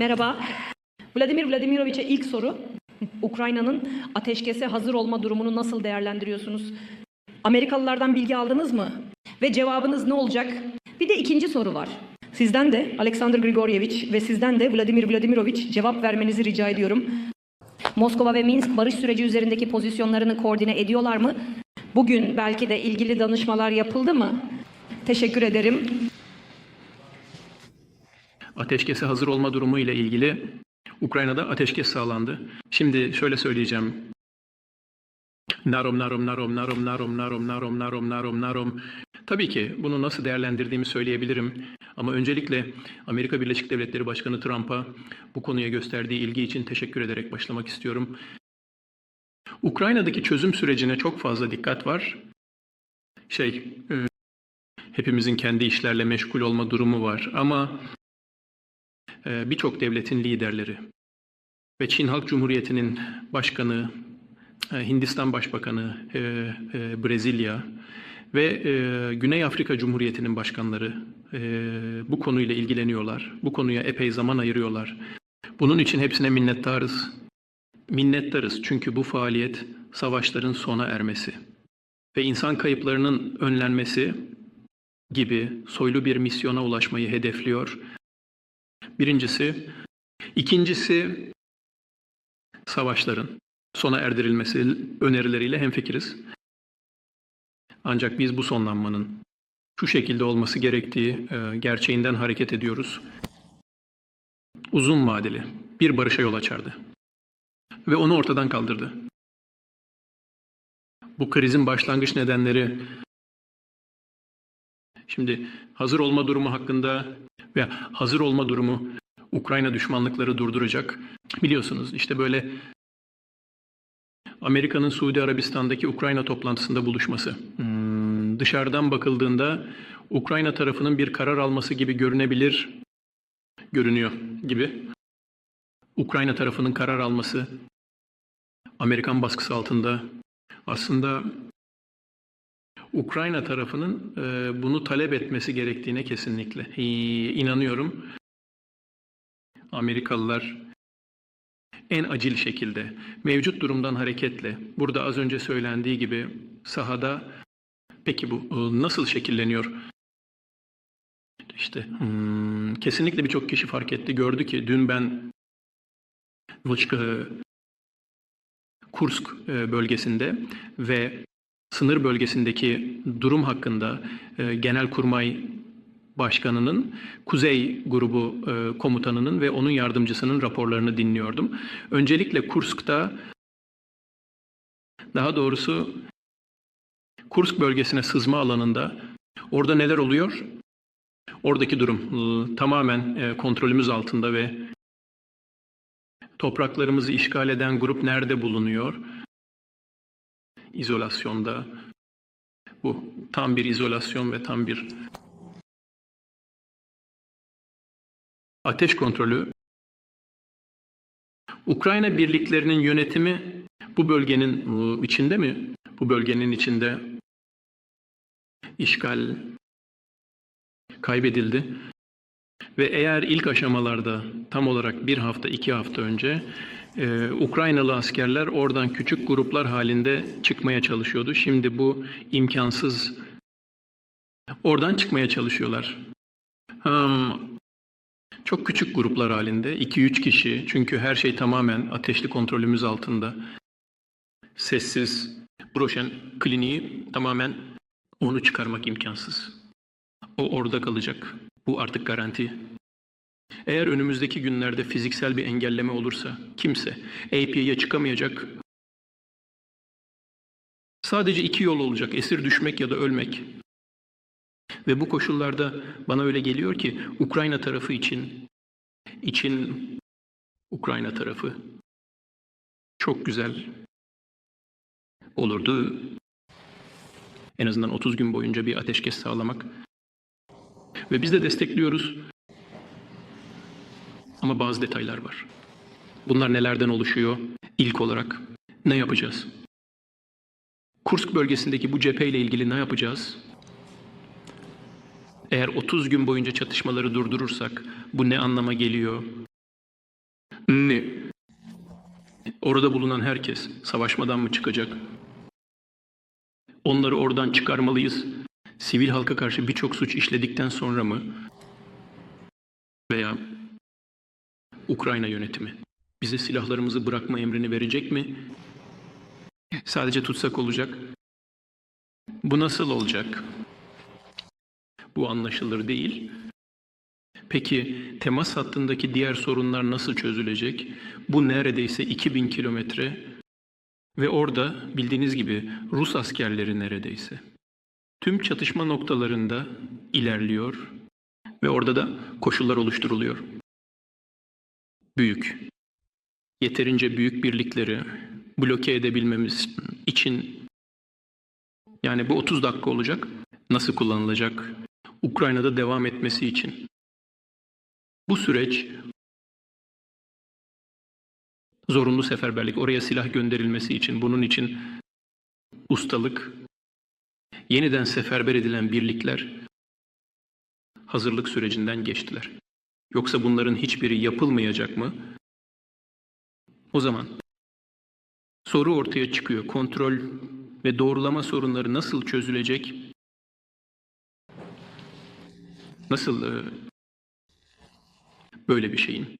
Merhaba. Vladimir Vladimiroviç'e ilk soru. Ukrayna'nın ateşkese hazır olma durumunu nasıl değerlendiriyorsunuz? Amerikalılardan bilgi aldınız mı? Ve cevabınız ne olacak? Bir de ikinci soru var. Sizden de Alexander Grigoryeviç ve sizden de Vladimir Vladimiroviç cevap vermenizi rica ediyorum. Moskova ve Minsk barış süreci üzerindeki pozisyonlarını koordine ediyorlar mı? Bugün belki de ilgili danışmalar yapıldı mı? Teşekkür ederim. Ateşkese hazır olma durumu ile ilgili Ukrayna'da ateşkes sağlandı. Şimdi şöyle söyleyeceğim. Narom, narom, narom, narom, narom, narom, narom, narom, narom, narom. Tabii ki bunu nasıl değerlendirdiğimi söyleyebilirim. Ama öncelikle Amerika Birleşik Devletleri Başkanı Trump'a bu konuya gösterdiği ilgi için teşekkür ederek başlamak istiyorum. Ukrayna'daki çözüm sürecine çok fazla dikkat var. Şey, e, hepimizin kendi işlerle meşgul olma durumu var ama birçok devletin liderleri ve Çin Halk Cumhuriyeti'nin başkanı, e, Hindistan Başbakanı, e, e, Brezilya ve e, Güney Afrika Cumhuriyeti'nin başkanları e, bu konuyla ilgileniyorlar. Bu konuya epey zaman ayırıyorlar. Bunun için hepsine minnettarız. Minnettarız çünkü bu faaliyet savaşların sona ermesi ve insan kayıplarının önlenmesi gibi soylu bir misyona ulaşmayı hedefliyor. Birincisi. ikincisi savaşların sona erdirilmesi önerileriyle hemfikiriz. Ancak biz bu sonlanmanın şu şekilde olması gerektiği e, gerçeğinden hareket ediyoruz. Uzun vadeli bir barışa yol açardı. Ve onu ortadan kaldırdı. Bu krizin başlangıç nedenleri Şimdi hazır olma durumu hakkında ve hazır olma durumu Ukrayna düşmanlıkları durduracak. Biliyorsunuz işte böyle Amerika'nın Suudi Arabistan'daki Ukrayna toplantısında buluşması. Hmm, dışarıdan bakıldığında Ukrayna tarafının bir karar alması gibi görünebilir, görünüyor gibi. Ukrayna tarafının karar alması Amerikan baskısı altında aslında Ukrayna tarafının e, bunu talep etmesi gerektiğine kesinlikle e, inanıyorum. Amerikalılar en acil şekilde mevcut durumdan hareketle burada az önce söylendiği gibi sahada peki bu e, nasıl şekilleniyor? İşte hmm, kesinlikle birçok kişi fark etti, gördü ki dün ben Vıçkı, Kursk e, bölgesinde ve sınır bölgesindeki durum hakkında e, Genelkurmay Başkanı'nın Kuzey Grubu e, komutanının ve onun yardımcısının raporlarını dinliyordum. Öncelikle Kursk'ta daha doğrusu Kursk bölgesine sızma alanında orada neler oluyor? Oradaki durum e, tamamen e, kontrolümüz altında ve topraklarımızı işgal eden grup nerede bulunuyor? İzolasyonda bu tam bir izolasyon ve tam bir ateş kontrolü Ukrayna birliklerinin yönetimi bu bölgenin içinde mi? Bu bölgenin içinde işgal kaybedildi. Ve eğer ilk aşamalarda tam olarak bir hafta, iki hafta önce ee, Ukraynalı askerler oradan küçük gruplar halinde çıkmaya çalışıyordu. Şimdi bu imkansız. Oradan çıkmaya çalışıyorlar. Hmm, çok küçük gruplar halinde, 2-3 kişi çünkü her şey tamamen ateşli kontrolümüz altında. Sessiz, broşen kliniği tamamen onu çıkarmak imkansız. O orada kalacak. Bu artık garanti. Eğer önümüzdeki günlerde fiziksel bir engelleme olursa kimse AP'ye çıkamayacak. Sadece iki yol olacak. Esir düşmek ya da ölmek. Ve bu koşullarda bana öyle geliyor ki Ukrayna tarafı için için Ukrayna tarafı çok güzel olurdu. En azından 30 gün boyunca bir ateşkes sağlamak. Ve biz de destekliyoruz. Ama bazı detaylar var. Bunlar nelerden oluşuyor? İlk olarak ne yapacağız? Kursk bölgesindeki bu cepheyle ilgili ne yapacağız? Eğer 30 gün boyunca çatışmaları durdurursak bu ne anlama geliyor? Ne? Orada bulunan herkes savaşmadan mı çıkacak? Onları oradan çıkarmalıyız. Sivil halka karşı birçok suç işledikten sonra mı? Veya Ukrayna yönetimi bize silahlarımızı bırakma emrini verecek mi? Sadece tutsak olacak. Bu nasıl olacak? Bu anlaşılır değil. Peki temas hattındaki diğer sorunlar nasıl çözülecek? Bu neredeyse 2000 kilometre ve orada bildiğiniz gibi Rus askerleri neredeyse. Tüm çatışma noktalarında ilerliyor ve orada da koşullar oluşturuluyor. Büyük, yeterince büyük birlikleri bloke edebilmemiz için yani bu 30 dakika olacak. Nasıl kullanılacak? Ukrayna'da devam etmesi için. Bu süreç zorunlu seferberlik, oraya silah gönderilmesi için, bunun için ustalık, yeniden seferber edilen birlikler hazırlık sürecinden geçtiler. Yoksa bunların hiçbiri yapılmayacak mı? O zaman soru ortaya çıkıyor. Kontrol ve doğrulama sorunları nasıl çözülecek? Nasıl e, böyle bir şeyin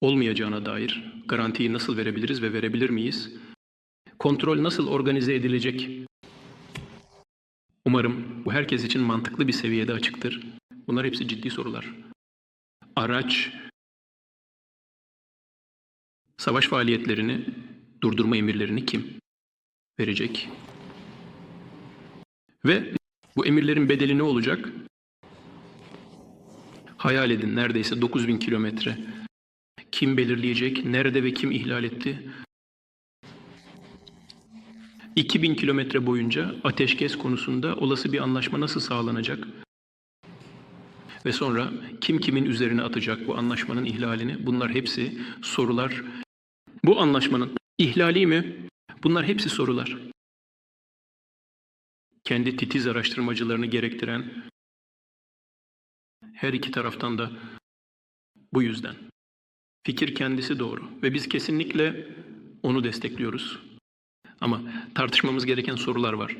olmayacağına dair garantiyi nasıl verebiliriz ve verebilir miyiz? Kontrol nasıl organize edilecek? Umarım bu herkes için mantıklı bir seviyede açıktır. Bunlar hepsi ciddi sorular. Araç savaş faaliyetlerini durdurma emirlerini kim verecek? Ve bu emirlerin bedeli ne olacak? Hayal edin neredeyse 9000 kilometre. Kim belirleyecek? Nerede ve kim ihlal etti? 2000 kilometre boyunca ateşkes konusunda olası bir anlaşma nasıl sağlanacak? Ve sonra kim kimin üzerine atacak bu anlaşmanın ihlalini? Bunlar hepsi sorular. Bu anlaşmanın ihlali mi? Bunlar hepsi sorular. Kendi titiz araştırmacılarını gerektiren her iki taraftan da bu yüzden. Fikir kendisi doğru ve biz kesinlikle onu destekliyoruz. Ama tartışmamız gereken sorular var.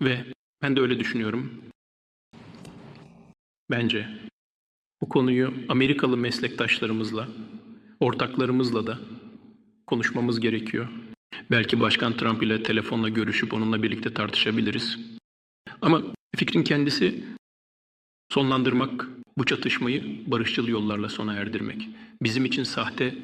Ve ben de öyle düşünüyorum. Bence bu konuyu Amerikalı meslektaşlarımızla, ortaklarımızla da konuşmamız gerekiyor. Belki Başkan Trump ile telefonla görüşüp onunla birlikte tartışabiliriz. Ama fikrin kendisi sonlandırmak, bu çatışmayı barışçıl yollarla sona erdirmek. Bizim için sahte